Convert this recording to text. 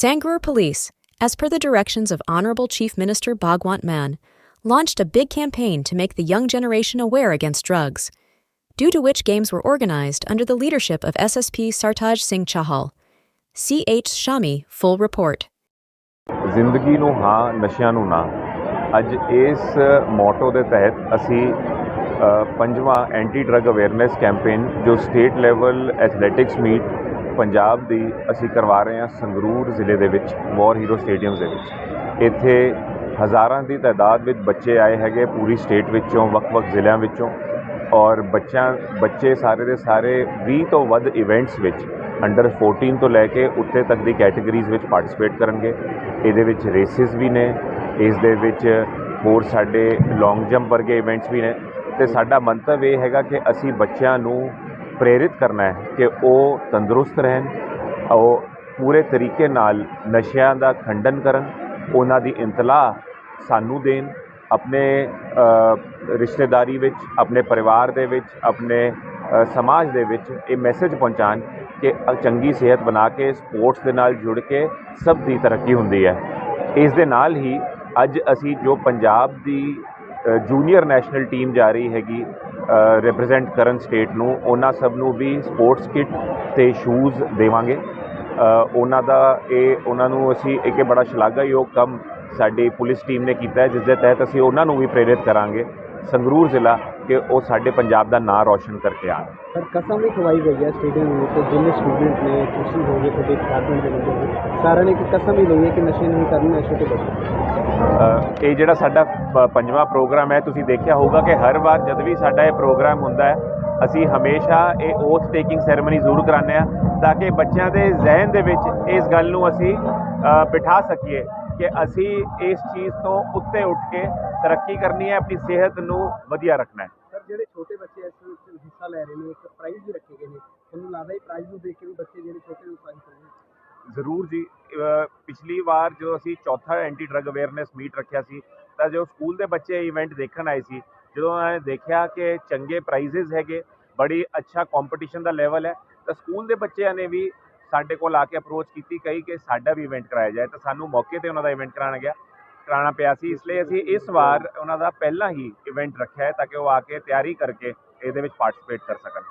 Sangrur Police, as per the directions of Honorable Chief Minister Bhagwant Mann, launched a big campaign to make the young generation aware against drugs, due to which games were organized under the leadership of SSP Sartaj Singh Chahal. C.H. Shami, full report. ਜ਼ਿੰਦਗੀ ਨੂੰ ਹਾਂ ਨਸ਼ਿਆਂ ਨੂੰ ਨਾ ਅੱਜ ਇਸ motto ਦੇ ਤਹਿਤ ਅਸੀਂ ਅ, ਪੰਜਵਾਂ ਐਂਟੀ ਡਰੱਗ ਅਵੇਅਰਨੈਸ ਕੈਂਪੇਨ ਜੋ state level athletics meat Punjab ਦੀ ਅਸੀਂ ਕਰਵਾ ਰਹੇ ਹਾਂ ਸੰਗਰੂਰ ਜ਼ਿਲ੍ਹੇ ਦੇ ਵਿੱਚ ਵਾਰ ਹੀਰੋ ਸਟੇਡੀਅਮ ਦੇ ਵਿੱਚ। ਇੱਥੇ ਹਜ਼ਾਰਾਂ ਦੀ ਤਾਦਾਦ ਵਿੱਚ ਬੱਚੇ ਆਏ ਹੈਗੇ ਪੂਰੀ ਸਟੇਟ ਵਿੱਚੋਂ, ਵੱਖ-ਵੱਖ ਜ਼ਿਲ੍ਹਿਆਂ ਵਿੱਚੋਂ। ਔਰ ਬੱਚਿਆਂ, ਬੱਚੇ ਸਾਰੇ ਦੇ ਸਾਰੇ 20 ਤੋਂ ਵੱਧ ਇਵੈਂਟਸ ਵਿੱਚ ਅੰਡਰ 14 ਤੋਂ ਲੈ ਕੇ ਉੱਤੇ ਤੱਕ ਦੀ ਕੈਟਾਗਰੀਜ਼ ਵਿੱਚ ਪਾਰਟਿਸਿਪੇਟ ਕਰਨਗੇ। ਇਹਦੇ ਵਿੱਚ ਰੇਸਿਸ ਵੀ ਨੇ, ਇਸ ਦੇ ਵਿੱਚ ਹੋਰ ਸਾਡੇ ਲੌਂਗ ਜੰਪ ਵਰਗੇ ਇਵੈਂਟਸ ਵੀ ਨੇ। ਤੇ ਸਾਡਾ ਮੰਤਵ ਇਹ ਹੈਗਾ ਕਿ ਅਸੀਂ ਬੱਚਿਆਂ ਨੂੰ ਪ੍ਰੇਰਿਤ ਕਰਨਾ ਹੈ ਕਿ ਉਹ ਤੰਦਰੁਸਤ ਰਹਿਣ, ਉਹ ਪੂਰੇ ਤਰੀਕੇ ਨਾਲ ਨਸ਼ਿਆਂ ਦਾ ਖੰਡਨ ਕਰਨ, ਉਹਨਾਂ ਦੀ ਇੰਤਲਾਹ ਸਾਨੂੰ ਦੇਣ, ਆਪਣੇ ਰਿਸ਼ਤੇਦਾਰੀ ਵਿੱਚ, ਆਪਣੇ ਪਰਿਵਾਰ ਦੇ ਵਿੱਚ, ਆਪਣੇ ਸਮਾਜ ਦੇ ਵਿੱਚ ਇਹ ਮੈਸੇਜ ਪਹੁੰਚਾਉਣ ਕਿ ਚੰਗੀ ਸਿਹਤ ਬਣਾ ਕੇ ਸਪੋਰਟਸ ਦੇ ਨਾਲ ਜੁੜ ਕੇ ਸਭ ਦੀ ਤਰੱਕੀ ਹੁੰਦੀ ਹੈ। ਇਸ ਦੇ ਨਾਲ ਹੀ ਅੱਜ ਅਸੀਂ ਜੋ ਪੰਜਾਬ ਦੀ ਜੂਨੀਅਰ ਨੈਸ਼ਨਲ ਟੀਮ ਜਾ ਰਹੀ ਹੈਗੀ ਰਿਪਰੈਜ਼ੈਂਟ ਕਰਨ ਸਟੇਟ ਨੂੰ। ਉਹਨਾਂ ਸਭ ਨੂੰ ਵੀ ਸਪੋਰਟਸ ਕਿੱਟ ਤੇ ਸ਼ੂਜ਼ ਦੇਵਾਂਗੇ। ਉਹਨਾਂ ਦਾ ਇਹ, ਉਹਨਾਂ ਨੂੰ ਅਸੀਂ ਇੱਕ ਬੜਾ ਸ਼ਲਾਘਾਯੋਗ ਕੰਮ ਸਾਡੀ ਪੁਲਿਸ ਟੀਮ ਨੇ ਕੀਤਾ ਹੈ, ਜਿਸ ਦੇ ਤਹਿਤ ਅਸੀਂ ਉਹਨਾਂ ਨੂੰ ਵੀ ਪ੍ਰੇਰਿਤ ਕਰਾਂਗੇ, ਸੰਗਰੂਰ ਜ਼ਿਲ੍ਹਾ, ਕਿ ਉਹ ਸਾਡੇ ਪੰਜਾਬ ਦਾ ਨਾਂ ਰੌਸ਼ਨ ਕਰਕੇ ਆਉਣ। ਸਰ, ਕਸਮ ਵੀ ਖਵਾਈ ਗਈ ਹੈ ਸਟੇਡੀਅਮ ਵਿੱਚ ਜਿੰਨੇ ਸਟੂਡੈਂਟ ਨੇ, ਤੁਸੀਂ ਹੋਗੇ ਤੁਹਾਡੇ ਡਿਪਾਰਟਮੈਂਟ ਦੇ ਬੰਦੇ ਸਾਰਿਆਂ ਨੇ ਇੱਕ ਕਸਮ ਹੀ ਲਈ ਹੈ ਕਿ ਨਸ਼ੇ ਨਹੀਂ ਕਰਨੇ, ਨਸ਼ੇ ਤੋਂ ਬਚਣਾ ਇਹ ਜਿਹੜਾ ਸਾਡਾ ਪੰਜਵਾਂ ਪ੍ਰੋਗਰਾਮ ਹੈ, ਤੁਸੀਂ ਦੇਖਿਆ ਹੋਊਗਾ ਕਿ ਹਰ ਵਾਰ ਜਦ ਵੀ ਸਾਡਾ ਇਹ ਪ੍ਰੋਗਰਾਮ ਹੁੰਦਾ ਹੈ, ਅਸੀਂ ਹਮੇਸ਼ਾ ਇਹ ਓਥ ਟੇਕਿੰਗ ਸੈਰੇਮਨੀ ਜ਼ਰੂਰ ਕਰਾਉਂਦੇ ਆ ਤਾਂ ਕਿ ਬੱਚਿਆਂ ਦੇ ਜ਼ਿਹਨ ਦੇ ਵਿੱਚ ਇਸ ਗੱਲ ਨੂੰ ਅਸੀਂ ਬਿਠਾ ਸਕੀਏ ਕਿ ਅਸੀਂ ਇਸ ਚੀਜ਼ ਤੋਂ ਉੱਤੇ ਉੱਠ ਕੇ ਤਰੱਕੀ ਕਰਨੀ ਹੈ, ਆਪਣੀ ਸਿਹਤ ਨੂੰ ਵਧੀਆ ਰੱਖਣਾ ਹੈ। ਸਰ, ਜਿਹੜੇ ਛੋਟੇ ਬੱਚੇ ਇਸ ਵਿੱਚ ਹਿੱਸਾ ਲੈ ਰਹੇ ਨੇ, ਇੱਕ ਪ੍ਰਾਈਜ਼ ਵੀ ਰੱਖੇ ਗਏ ਨੇ, ਤੁਹਾਨੂੰ ਲੱਗਦਾ ਹੈ ਪ੍ਰਾਈਜ਼ ਨੂੰ ਦੇਖ ਕੇ ਵੀ ਬੱਚੇ ਜਿਹੜੇ ਛੋਟੇ ਨੇ ਪ੍ਰਾਈਜ਼ ਕਰਨਗੇ ਜ਼ਰੂਰ ਜੀ ਪਿਛਲੀ ਵਾਰ ਜਦੋਂ ਅਸੀਂ ਚੌਥਾ ਐਂਟੀ ਡਰੱਗ ਅਵੇਅਰਨੈਸ ਮੀਟ ਰੱਖਿਆ ਸੀ, ਤਾਂ ਜੋ ਸਕੂਲ ਦੇ ਬੱਚੇ ਇਵੈਂਟ ਦੇਖਣ ਆਏ ਸੀ, ਜਦੋਂ ਉਹਨਾਂ ਨੇ ਦੇਖਿਆ ਕਿ ਚੰਗੇ ਪ੍ਰਾਈਜ਼ਸ ਹੈਗੇ, ਬੜੀ ਅੱਛਾ ਕੰਪੀਟੀਸ਼ਨ ਦਾ ਲੈਵਲ ਹੈ, ਤਾਂ ਸਕੂਲ ਦੇ ਬੱਚਿਆਂ ਨੇ ਵੀ ਸਾਡੇ ਕੋਲ ਆ ਕੇ ਅਪਰੋਚ ਕੀਤੀ, ਕਹੀ ਕਿ ਸਾਡਾ ਵੀ ਇਵੈਂਟ ਕਰਾਇਆ ਜਾਏ, ਤਾਂ ਸਾਨੂੰ ਮੌਕੇ ਤੇ ਉਹਨਾਂ ਦਾ ਇਵੈਂਟ ਕਰਾਉਣਾ ਗਿਆ, ਕਰਾਉਣਾ ਪਿਆ ਸੀ, ਇਸ ਲਈ ਅਸੀਂ ਇਸ ਵਾਰ ਉਹਨਾਂ ਦਾ ਪਹਿਲਾਂ ਹੀ ਇਵੈਂਟ ਰੱਖਿਆ ਹੈ, ਤਾਂ ਕਿ ਉਹ ਆ ਕੇ ਤਿਆਰੀ ਕਰਕੇ ਇਹਦੇ ਵਿੱਚ ਪਾਰਟਿਸਿਪੇਟ ਕਰ ਸਕਣ।